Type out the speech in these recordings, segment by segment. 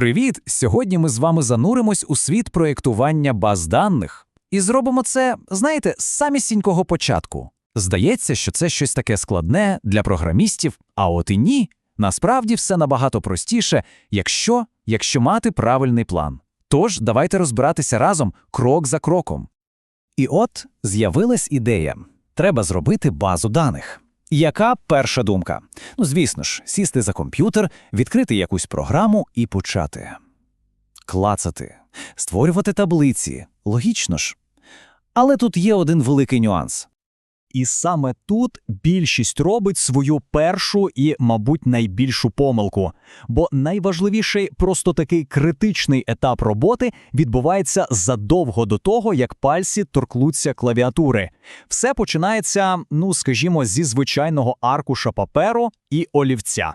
Привіт! Сьогодні ми з вами зануримось у світ проєктування баз даних. І зробимо це, знаєте, з самісінького початку. Здається, що це щось таке складне для програмістів, а от і ні. Насправді все набагато простіше, якщо, якщо мати правильний план. Тож давайте розбиратися разом крок за кроком. І от з'явилась ідея. Треба зробити базу даних. Яка перша думка? Ну, звісно ж, сісти за комп'ютер, відкрити якусь програму і почати. Клацати, створювати таблиці. Логічно ж. Але тут є один великий нюанс. І саме тут більшість робить свою першу і, мабуть, найбільшу помилку. Бо найважливіший, просто такий критичний етап роботи відбувається задовго до того, як пальці торкнуться клавіатури. Все починається, ну скажімо, зі звичайного аркуша паперу і олівця.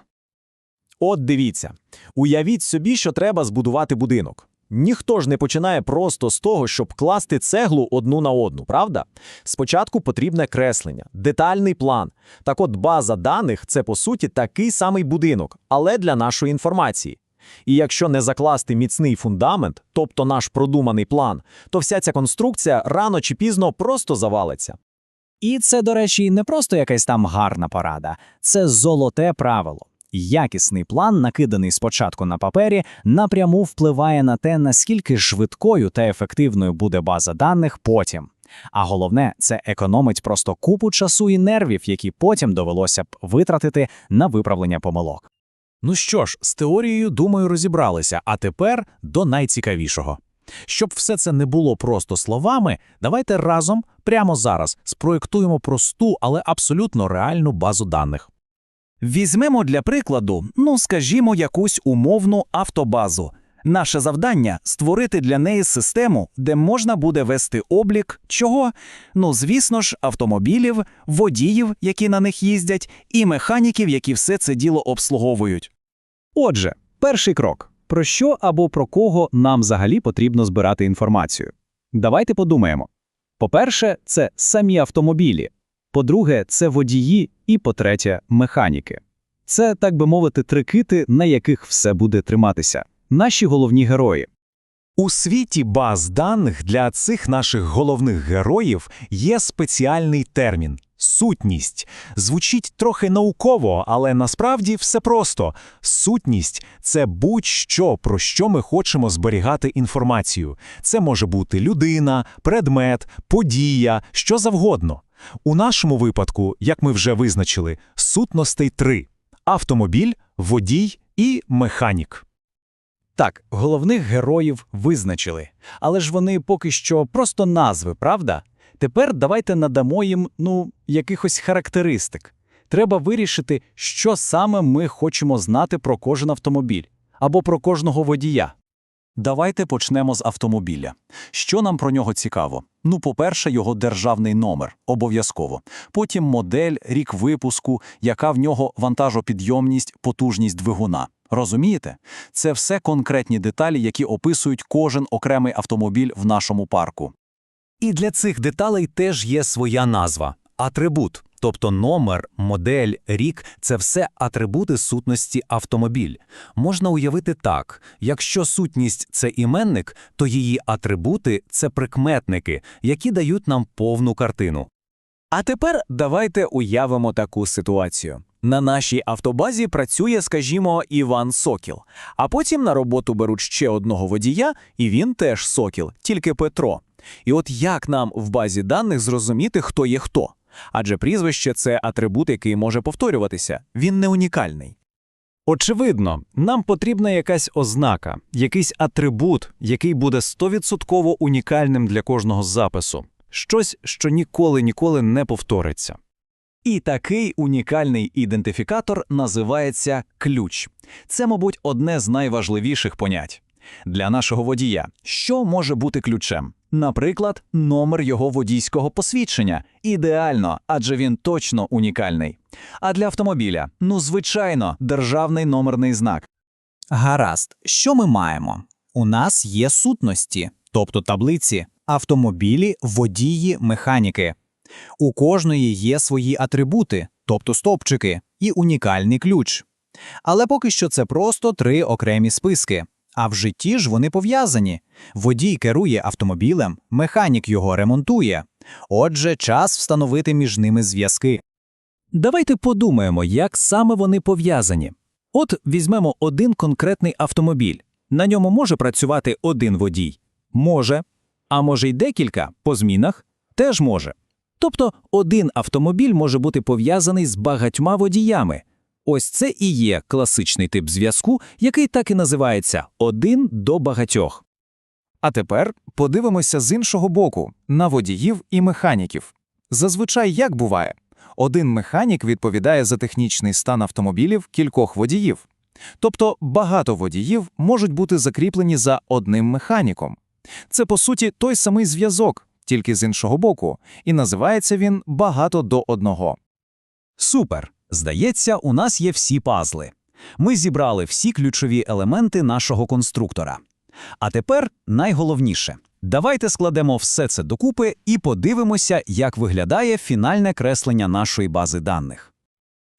От дивіться, уявіть собі, що треба збудувати будинок. Ніхто ж не починає просто з того, щоб класти цеглу одну на одну, правда? Спочатку потрібне креслення, детальний план. Так от база даних це по суті такий самий будинок, але для нашої інформації. І якщо не закласти міцний фундамент, тобто наш продуманий план, то вся ця конструкція рано чи пізно просто завалиться. І це, до речі, не просто якась там гарна порада, це золоте правило. Якісний план, накиданий спочатку на папері, напряму впливає на те, наскільки швидкою та ефективною буде база даних потім. А головне, це економить просто купу часу і нервів, які потім довелося б витратити на виправлення помилок. Ну що ж, з теорією, думаю, розібралися, а тепер до найцікавішого. Щоб все це не було просто словами, давайте разом, прямо зараз, спроєктуємо просту, але абсолютно реальну базу даних. Візьмемо для прикладу, ну скажімо, якусь умовну автобазу. Наше завдання створити для неї систему, де можна буде вести облік чого? Ну, звісно ж, автомобілів, водіїв, які на них їздять, і механіків, які все це діло обслуговують. Отже, перший крок: про що або про кого нам взагалі потрібно збирати інформацію? Давайте подумаємо. По-перше, це самі автомобілі. По-друге, це водії, і по-третє, механіки. Це, так би мовити, три кити, на яких все буде триматися. Наші головні герої. У світі баз даних для цих наших головних героїв є спеціальний термін сутність. Звучить трохи науково, але насправді все просто. Сутність це будь-що, про що ми хочемо зберігати інформацію. Це може бути людина, предмет, подія, що завгодно. У нашому випадку, як ми вже визначили, сутностей три: автомобіль, водій і механік. Так, головних героїв визначили, але ж вони поки що просто назви, правда? Тепер давайте надамо їм, ну, якихось характеристик. Треба вирішити, що саме ми хочемо знати про кожен автомобіль або про кожного водія. Давайте почнемо з автомобіля. Що нам про нього цікаво? Ну, по-перше, його державний номер обов'язково. Потім модель, рік випуску, яка в нього вантажопідйомність, потужність двигуна. Розумієте? Це все конкретні деталі, які описують кожен окремий автомобіль в нашому парку. І для цих деталей теж є своя назва атрибут. Тобто номер, модель, рік це все атрибути сутності автомобіль. Можна уявити так: якщо сутність це іменник, то її атрибути це прикметники, які дають нам повну картину. А тепер давайте уявимо таку ситуацію. На нашій автобазі працює, скажімо, Іван Сокіл, а потім на роботу беруть ще одного водія, і він теж Сокіл, тільки Петро. І от як нам в базі даних зрозуміти, хто є хто? Адже прізвище це атрибут, який може повторюватися, він не унікальний. Очевидно, нам потрібна якась ознака, якийсь атрибут, який буде стовідсотково унікальним для кожного запису, щось, що ніколи ніколи не повториться. І такий унікальний ідентифікатор називається ключ. Це, мабуть, одне з найважливіших понять. Для нашого водія, що може бути ключем? Наприклад, номер його водійського посвідчення. Ідеально, адже він точно унікальний. А для автомобіля, ну, звичайно, державний номерний знак. Гаразд, що ми маємо? У нас є сутності, тобто таблиці, автомобілі, водії, механіки. У кожної є свої атрибути, тобто стовпчики, і унікальний ключ. Але поки що це просто три окремі списки. А в житті ж вони пов'язані. Водій керує автомобілем, механік його ремонтує. Отже, час встановити між ними зв'язки. Давайте подумаємо, як саме вони пов'язані. От візьмемо один конкретний автомобіль. На ньому може працювати один водій? Може. А може й декілька по змінах? Теж може. Тобто один автомобіль може бути пов'язаний з багатьма водіями. Ось це і є класичний тип зв'язку, який так і називається один до багатьох. А тепер подивимося з іншого боку на водіїв і механіків. Зазвичай як буває? Один механік відповідає за технічний стан автомобілів кількох водіїв. Тобто багато водіїв можуть бути закріплені за одним механіком. Це, по суті, той самий зв'язок, тільки з іншого боку, і називається він багато до одного. Супер! Здається, у нас є всі пазли. Ми зібрали всі ключові елементи нашого конструктора. А тепер найголовніше. Давайте складемо все це докупи і подивимося, як виглядає фінальне креслення нашої бази даних.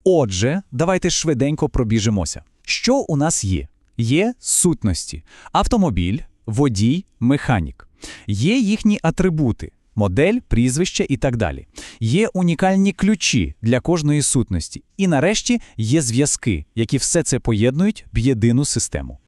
Отже, давайте швиденько пробіжимося. Що у нас є? Є сутності: автомобіль, водій, механік. Є їхні атрибути. Модель, прізвище і так далі. Є унікальні ключі для кожної сутності. І нарешті є зв'язки, які все це поєднують в єдину систему.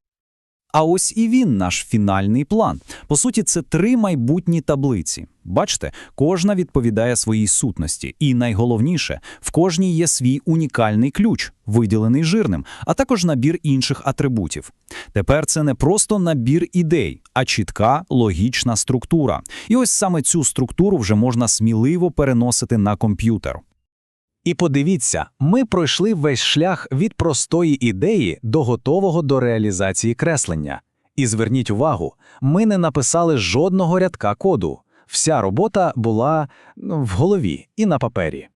А ось і він, наш фінальний план. По суті, це три майбутні таблиці. Бачите, кожна відповідає своїй сутності. І найголовніше, в кожній є свій унікальний ключ, виділений жирним, а також набір інших атрибутів. Тепер це не просто набір ідей, а чітка логічна структура. І ось саме цю структуру вже можна сміливо переносити на комп'ютер. І подивіться, ми пройшли весь шлях від простої ідеї до готового до реалізації креслення. І зверніть увагу, ми не написали жодного рядка коду. Вся робота була ну, в голові і на папері.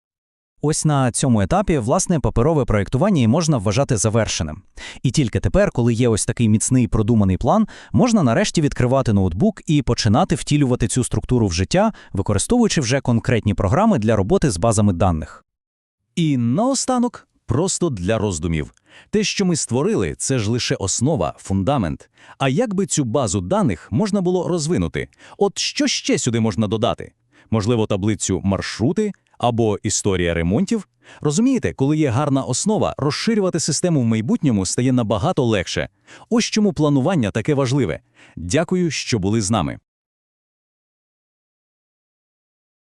Ось на цьому етапі, власне, паперове проєктування і можна вважати завершеним. І тільки тепер, коли є ось такий міцний продуманий план, можна нарешті відкривати ноутбук і починати втілювати цю структуру в життя, використовуючи вже конкретні програми для роботи з базами даних. І наостанок, просто для роздумів. Те, що ми створили, це ж лише основа, фундамент. А як би цю базу даних можна було розвинути? От що ще сюди можна додати? Можливо, таблицю маршрути або історія ремонтів? Розумієте, коли є гарна основа, розширювати систему в майбутньому стає набагато легше. Ось чому планування таке важливе. Дякую, що були з нами.